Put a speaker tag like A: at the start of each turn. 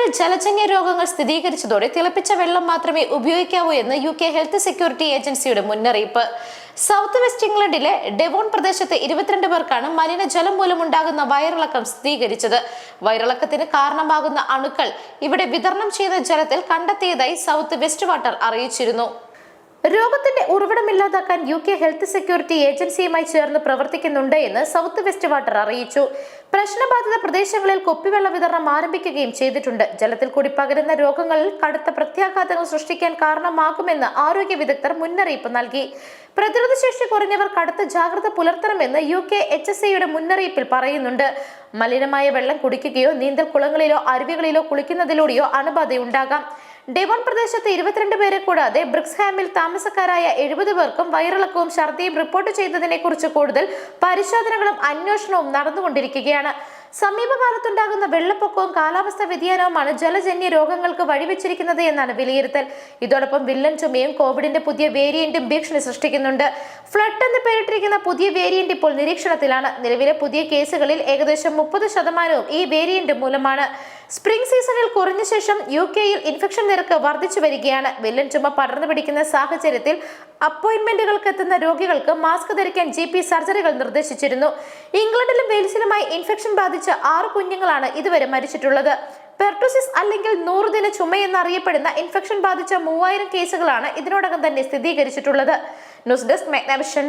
A: ഇംഗ്ലണ്ടിൽ ജലജന്യ രോഗങ്ങൾ സ്ഥിരീകരിച്ചതോടെ തിളപ്പിച്ച വെള്ളം മാത്രമേ ഉപയോഗിക്കാവൂ എന്ന് യു കെ ഹെൽത്ത് സെക്യൂരിറ്റി ഏജൻസിയുടെ മുന്നറിയിപ്പ്. സൗത്ത് വെസ്റ്റ് ഇംഗ്ലണ്ടിലെ ഡെവോൺ പ്രദേശത്തെ ഇരുപത്തിരണ്ട് പേർക്കാണ് മലിനജലം മൂലമുണ്ടാകുന്ന വയറിളക്കം സ്ഥിരീകരിച്ചത്. വയറിളക്കത്തിന് കാരണമാകുന്ന അണുക്കൾ ഇവിടെ വിതരണം ചെയ്ത ജലത്തിൽ കണ്ടെത്തിയതായി സൗത്ത് വെസ്റ്റ് വാട്ടർ അറിയിച്ചിരുന്നു. രോഗത്തിന്റെ ഉറവിടം ഇല്ലാതാക്കാൻ യു കെ ഹെൽത്ത് സെക്യൂരിറ്റി ഏജൻസിയുമായി ചേർന്ന് പ്രവർത്തിക്കുന്നുണ്ട് എന്ന് സൗത്ത് വെസ്റ്റ് വാട്ടർ അറിയിച്ചു. പ്രശ്നബാധിത പ്രദേശങ്ങളിൽ കുപ്പിവെള്ള വിതരണം ആരംഭിക്കുകയും ചെയ്തിട്ടുണ്ട്. ജലത്തിൽ കൂടി പകരുന്ന രോഗങ്ങളിൽ കടുത്ത പ്രത്യാഘാതങ്ങൾ സൃഷ്ടിക്കാൻ കാരണമാകുമെന്ന് ആരോഗ്യ വിദഗ്ധർ മുന്നറിയിപ്പ് നൽകി. പ്രതിരോധശേഷി കുറഞ്ഞവർ കടുത്ത ജാഗ്രത പുലർത്തണമെന്ന് യു കെ എച്ച് എസ് സിയുടെ മുന്നറിയിപ്പിൽ പറയുന്നുണ്ട്. മലിനമായ വെള്ളം കുടിക്കുകയോ നീന്തൽ കുളങ്ങളിലോ അരുവികളിലോ കുളിക്കുന്നതിലൂടെയോ അണുബാധയുണ്ടാകാം. ഡെവോൺ പ്രദേശത്ത് ഇരുപത്തിരണ്ട് പേരെ കൂടാതെ ബ്രിക്സ്ഹാമിൽ താമസക്കാരായ എഴുപത് പേർക്കും വയറിളക്കവും ഛർദിയും റിപ്പോർട്ട് ചെയ്തതിനെ കുറിച്ച് കൂടുതൽ പരിശോധനകളും അന്വേഷണവും നടന്നുകൊണ്ടിരിക്കുകയാണ്. സമീപകാലത്തുണ്ടാകുന്ന വെള്ളപ്പൊക്കവും കാലാവസ്ഥാ വ്യതിയാനവുമാണ് ജലജന്യ രോഗങ്ങൾക്ക് വഴിവെച്ചിരിക്കുന്നത് എന്നാണ് വിലയിരുത്തൽ. ഇതോടൊപ്പം വില്ലൻ ചുമയും കോവിഡിന്റെ പുതിയ വേരിയന്റും ഭീഷണി സൃഷ്ടിക്കുന്നുണ്ട്. ഫ്ലഡ് എന്ന് പേരിട്ടിരിക്കുന്ന പുതിയ വേരിയന്റ് ഇപ്പോൾ നിരീക്ഷണത്തിലാണ്. നിലവിലെ പുതിയ കേസുകളിൽ ഏകദേശം മുപ്പത് ശതമാനവും ഈ വേരിയന്റ് മൂലമാണ്. സ്പ്രിംഗ് സീസണിൽ കുറഞ്ഞ ശേഷം യു കെയിൽ ഇൻഫെക്ഷൻ നിരക്ക് വർദ്ധിച്ചു വരികയാണ്. വില്ലൻ ചുമ പടർന്നു പിടിക്കുന്ന സാഹചര്യത്തിൽ അപ്പോയിന്റ്മെന്റുകൾക്ക് എത്തുന്ന രോഗികൾക്ക് മാസ്ക് ധരിക്കാൻ ജി പി സർജറികൾ നിർദ്ദേശിച്ചിരുന്നു. ഇംഗ്ലണ്ടിലും വെയിൽസിലുമായി ഇൻഫെക്ഷൻ ബാധിച്ച ആറ് കുഞ്ഞുങ്ങളാണ് ഇതുവരെ മരിച്ചിട്ടുള്ളത്. പെർട്ടോസിസ് അല്ലെങ്കിൽ നൂറുദിന ചുമയെന്നറിയപ്പെടുന്ന ഇൻഫെക്ഷൻ ബാധിച്ച മൂവായിരം കേസുകളാണ് ഇതിനോടകം തന്നെ സ്ഥിരീകരിച്ചിട്ടുള്ളത്. News desk Megnavision.